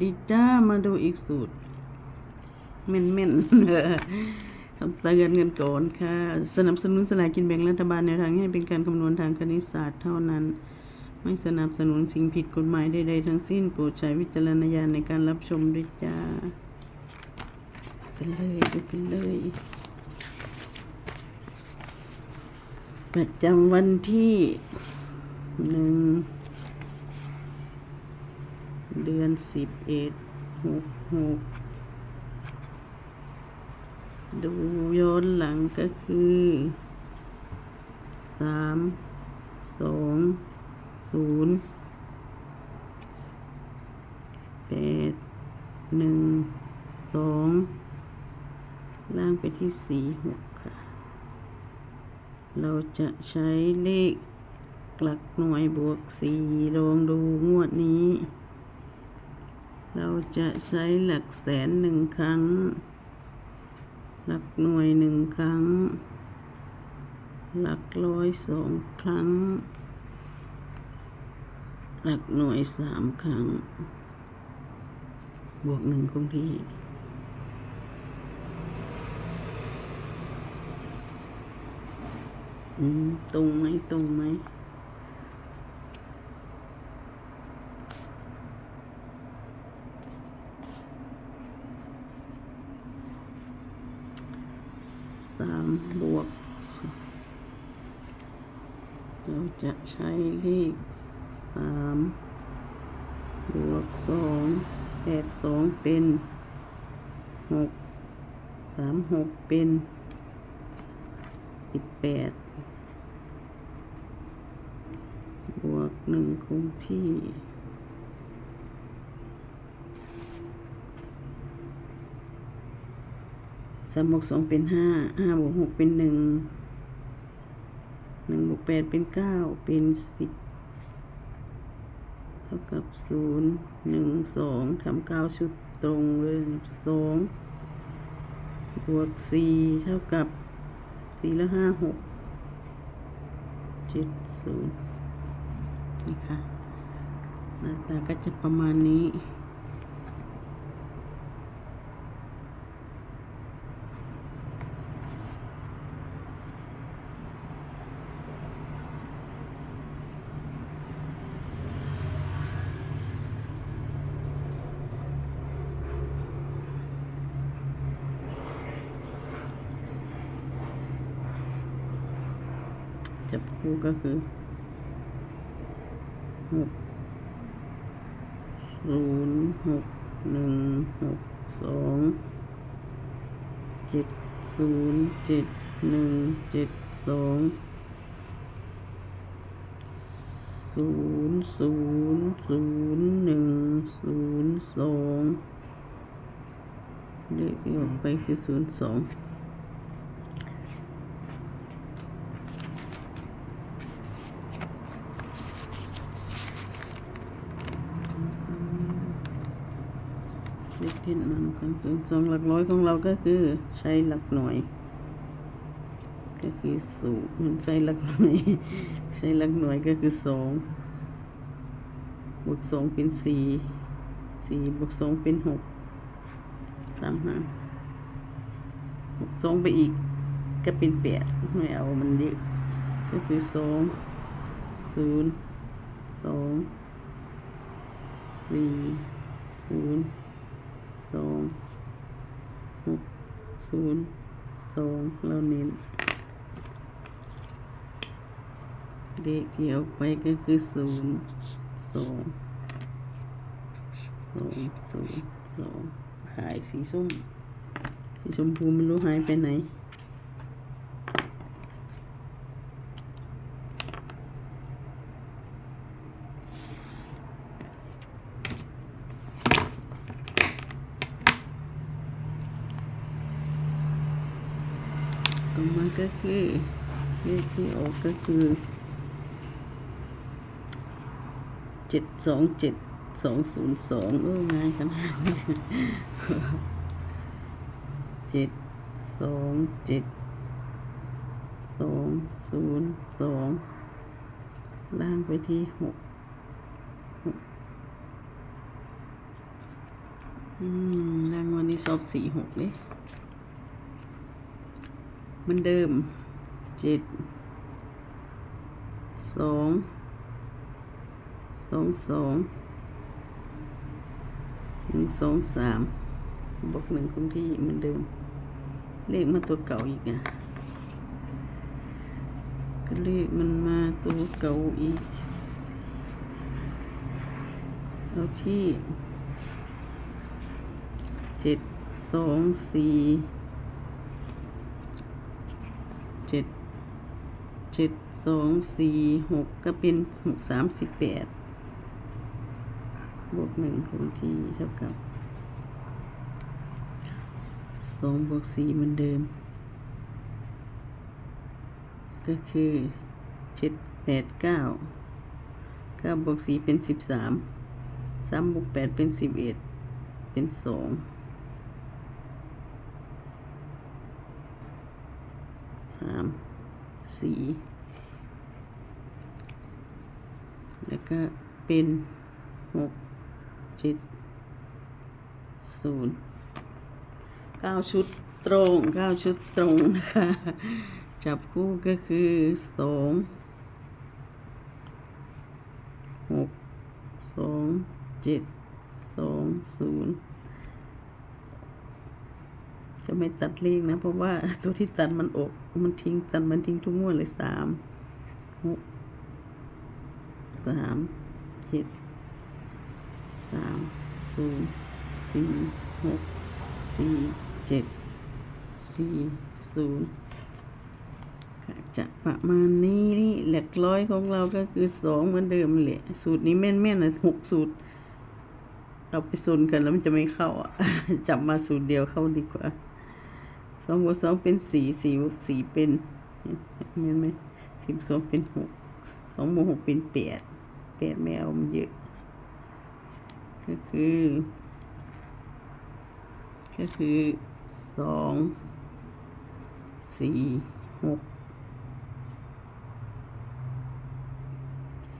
ดีจ้ามาดูอีกสูตรเม่นเม่นคำเตือนเงินก่อนค่ะ สนับสนุนสลากกินแบ่งรัฐบาลในทางให้เป็นการคำนวณทางคณิตศาสตร์เท่านั้น ไม่สนับสนุนสิ่งผิดกฎหมายใดๆทั้งสิ้นโปรดใช้วิจารณญาณในการรับชมด้วยจ้ากันเลยดูกันเลย ประจำวันที่หนึ่ง เดือนสิบเอ็ดหกหกดูย้อนหลังก็คือสามสองศูนย์แปดหนึ่งสองล่างไปที่สี่หกค่ะ เราจะใช้เลขหลักหน่วยบวกสี่ลองดูงวดนี้ เราจะใช้หลักแสนหนึ่งครั้ง หลักหน่วยหนึ่งครั้ง หลักร้อยสองครั้ง หลักหน่วยสามครั้ง บวกหนึ่งคงที่ตรงไหมตรงไหม สาม บวก เราจะใช้เลขสามบวกสองแปดสองเป็นหกสามหกเป็นสิบแปดบวกหนึ่งคงที่ สามบวกสองเป็นห้าห้าบวกหกเป็นหนึ่งหนึ่งบวกแปดเป็นเก้าเป็นสิบเท่ากับศูนย์หนึ่งสองทำเก้าชุดตรงเลยสองบวกสี่เท่ากับสี่แล้วห้าหกเจ็ดศูนย์นี่ค่ะหน้าตาก็จะประมาณนี้ จับคู่ก็คือหกศูนย์หกหนึ่งหกสองเจ็ดศูนย์เจ็ดหนึ่งเจ็ดสองศูนย์ศูนย์ศูนย์หนึ่งศูนย์สองเลขออกไปคือศูนย์สอง เลข กันศูนย์สองหลักร้อยของเราก็คือใช้หลักหน่วย ก็คือศูนย์ใช้หลักหน่วย ใช้หลักหน่วยก็คือสองบวกสองเป็นสี่สี่บวกสองเป็นหกสามห้าบวกสองไปอีกก็เป็นแปดไม่เอามันเยอะก็คือสองศูนย์สองสี่ศูนย์ สองหก ศูนย์สองเราเน้น เด็กเกี่ยวไปก็คือศูนย์สองสองศูนย์สองหายสีส้ม สีชมพูไม่รู้หายไปไหน มาก็คือเลขที่ออกก็คือเจ็ดสองเจ็ดสองศูนย์สองเออง่ายขนาดเจ็ดสองเจ็ดสองศูนย์สองล่างไปที่หกหกอืมรางวัลนี้ชอบสี่หกเลย เหมันเดิมเจ็ดสองสองสองหนึ่งสองสามบวกหนึ่งคงที่เหมือนเดิม เลขมาตัวเก่าอีกอะก็เลขมันมาตัวเก่าอีกเอาที่เจ็ดสองสี่เจ็ด เจ็ดสองสี่หกก็เป็นหกสามสิบแปดบวกหนึ่งคงที่เท่ากับสองบวกสี่เหมือนเดิม ก็คือเจ็ดแปดเก้าเก้าบวกสี่เป็นสิบสามสามบวกแปดเป็นสิบเอ็ดเป็นสองสาม สี่แล้วก็เป็นหกเจ็ดศูนย์เก้าชุดตรงเก้าชุดตรงนะคะ จับคู่ก็คือสองหกสองเจ็ดสองศูนย์ ไม่ตัดเลขนะ เพราะว่าตัวที่ตัดมันออก มันทิ้งตัดมันทิ้งทุกงวดเลยสามหกสามเจ็ดสามศูนย์สี่หกสี่เจ็ดสี่ศูนย์จะประมาณนี้นี่หลักร้อยของเราก็คือสองเหมือนเดิมแหละสูตรนี้แม่นๆนะหกสูตรเอาไปซูนกันแล้วมันจะไม่เข้าอะ จับมาสูตรเดียวเข้าดีกว่า สองบวกสองเป็นสี่สี่บวกสี่เป็นเห็นไหมสี่บวกสองเป็นหกสองบวกหกเป็นแปดแปดไม่เอามันเยอะ ก็คือ ก็คือสองสี่หก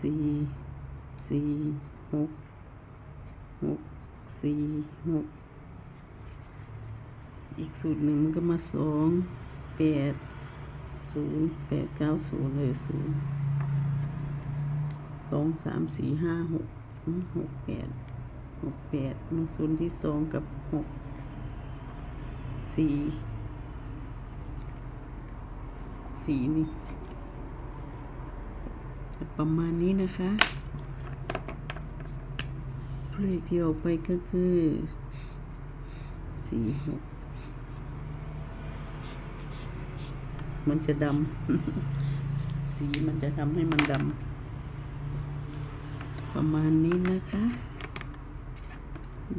สี่สี่หกหกสี่หก อีกสูตรหนึ่งมันก็มาสองแปดศูนย์แปดเก้าศูนย์เลยศูนย์สองสามสี่ห้าหกหกแปดหกแปดมาศูนย์ที่สองกับหกสี่สี่นี่ประมาณนี้นะคะเลขที่ออกไปก็คือสี่หก มันจะดำ สีมันจะทำให้มันดำ ประมาณนี้นะคะ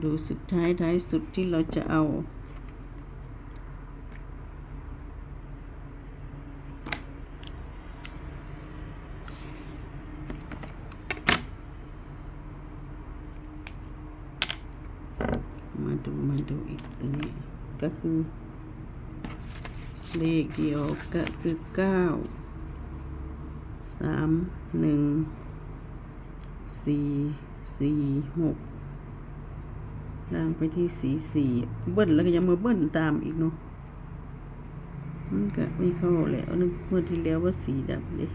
ดูสุดท้ายท้ายสุดที่เราจะเอา มาดูมาดูอีกตัวนี้ก็คือ เลขที่ออกก็คือเก้าสามหนึ่งสี่สี่หกล่างไปที่สี่สี่เบิ้ลแล้วก็ยังมาเบิ้ลตามอีกเนาะมันก็ไม่เข้าแล้วนึกเมื่อที่แล้วว่าสีดับเลย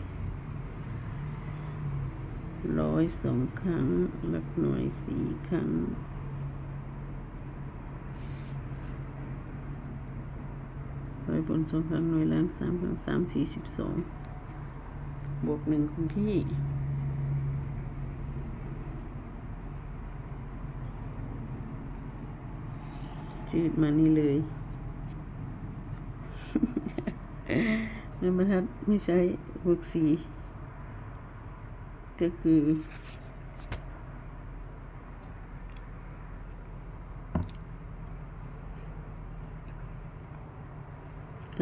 ร้อยสองครั้งหลักหน่วยสี่ครั้ง ร้อยบนสองครั้งหน่วยล่างสามครั้งสามสี่สิบสองบวกหนึ่งคงที่จืดมานี่เลยเงินบรรทัดไม่ใช่บวกสี่ก็คือ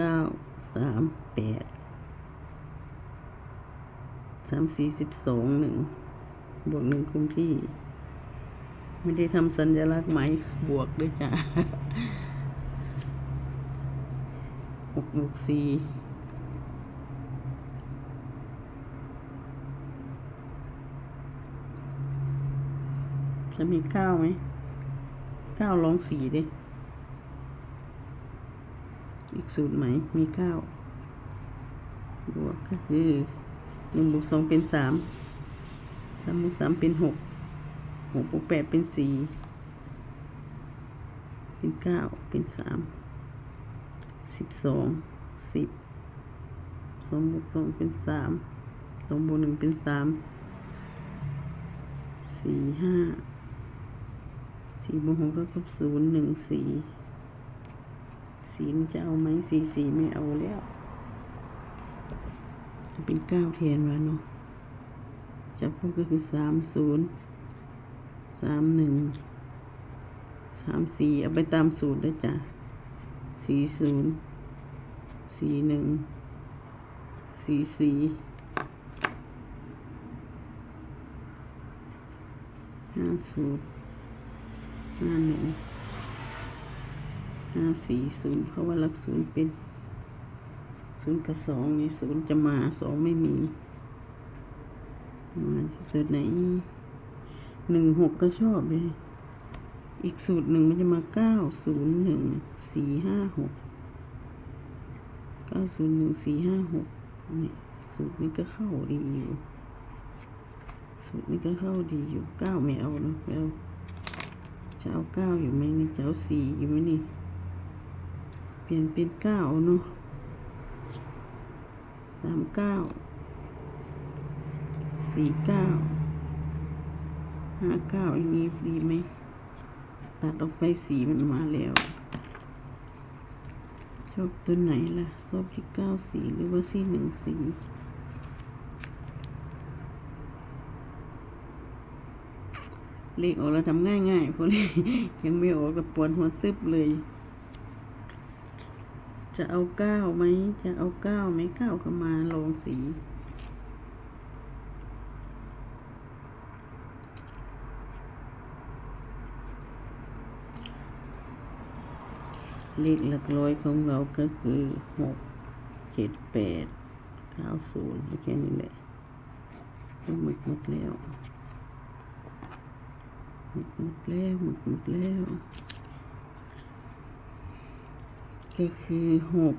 ก้าสามแปดสามสี่สิบสองหนึ่งบวกหนึ่งคงที่ ไม่ได้ทำสัญลักษณ์ไหมบวกด้วยจ้ะหกบวกสี่จะมีเก้าไหมเก้าลองสี่ดิ อีกสูตรไหมมีเก้าบวกก็คือหนึ่งบวกสองเป็นสามสามบวกสามเป็นหกหกบวกแปดเป็นสี่เป็นเก้าเป็นสามสิบสองสิบสองบวกสองเป็นสามสองบวกหนึ่งเป็นสามสี่ห้าสี่บวกหกก็ครบศูนย์หนึ่งสี่ สีมันจะเอาไหมสีสีไม่เอาแล้ว เป็นเก้าแทนวะเนาะจับพวกก็คือสามศูนย์สามหนึ่งสามสี่เอาไปตามสูตรด้วยจ้ะสี่ศูนย์สี่หนึ่งสี่สี่ห้าศูนย์ห้าหนึ่ง ห้าสี่ศูนย์เพราะว่าหลักศูนย์เป็นศูนย์กับสองนี่ศูนย์จะมาสองไม่มีมาตัวไหนหนึ่งหกก็ชอบเลยอีกสูตรหนึ่งมันจะมาเก้าศูนย์หนึ่งสี่ห้าหกเก้าศูนย์หนึ่งสี่ห้าหกนี่สูตรนี้ก็เข้าดีอยู่ สูตรนี้ก็เข้าดีอยู่เก้าไม่เอาเนะไม่เอาจะเอาเก้าอยู่ไหมนี่จะเอาสี่อยู่ไหมนี่ ปลี่ยนเป็นเก้าเนาะสามเก้าสี่เก้าห้าเก้าอย่างนี้ดีไหม ตัดออกไปสีมันมาแล้ว ชอบตัวไหนล่ะ ชอบที่เก้าสีหรือว่าสีหนึ่งสีเลขออกแล้วทำง่ายๆพวกนี้ยังไม่ออกกับปวดหัวตึบเลย จะเอาเก้าไหม จะเอาเก้าไหมเก้าก็มาลองสี เลขหลักร้อยของเราก็คือหกเจ็ดแปดเก้าศูนย์แค่นี้แหละหมดหมดแล้วหมดหมดแล้วหมดหมดแล้ว ก็คือหก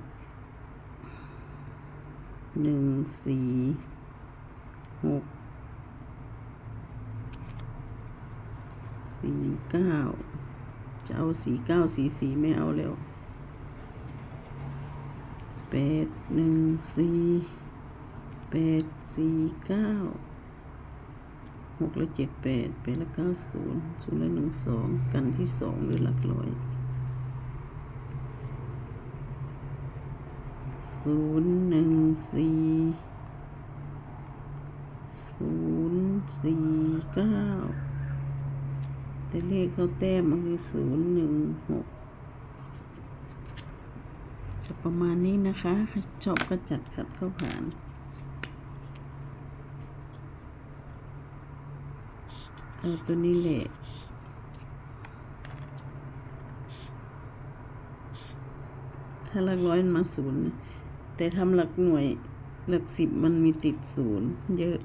หนึ่งสี่หกสี่เก้าจะเอาสี่เก้าสี่สี่ไม่เอาแล้วแปดหนึ่งสี่แปดสี่เก้าหกและเจ็ดแปดแปดและเก้าศูนย์ศูนย์และหนึ่งสองกันที่สองหรือหลักร้อย ศูนย์หนึ่งสี่ศูนย์สี่เก้าแต่เลขเขาแต้มมันคือศูนย์หนึ่งหกจะประมาณนี้นะคะชอบก็จัดขัดเข้าผ่านเอาตัวนี้แหละถ้าหลักร้อยมาศูนย์ แต่ทำหลักหน่วยหลักสิบมันมีติดศูนย์เยอะ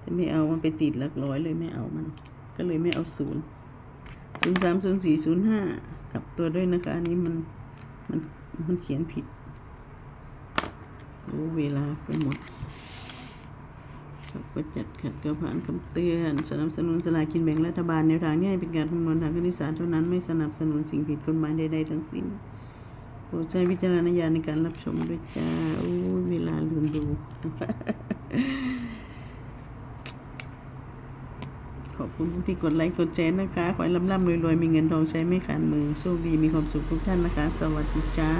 แต่ไม่เอามันไปติดหลักร้อยเลยไม่เอามัน ก็เลยไม่เอาศูนย์ศูนย์สามศูนย์สี่ศูนย์ห้ากลับตัวด้วยนะคะ อันนี้มันมันมันเขียนผิดรู้เวลาไปหมดครับก็จัดขัดก็ผ่านคำเตือนสนับสนุนสลากินแบ่งรัฐบาลแนวทางนี้ให้เป็นการคำนวณทางคณิตศาสตร์เท่านั้นไม่สนับสนุนสิ่งผิดกฎหมายใดๆทั้งสิ้น ปรดใช้วิจารณญาณในการรับชมด้วยจ้าโอ้เวลาลืมดู ขอบคุณผู้ที่กดไลค์กดแชร์นะคะ ขอให้ร่ำๆรวยๆ มีเงินทองใช้ไม่ขาดมือโชคดีมีความสุขทุกท่านนะคะ สวัสดีจ้า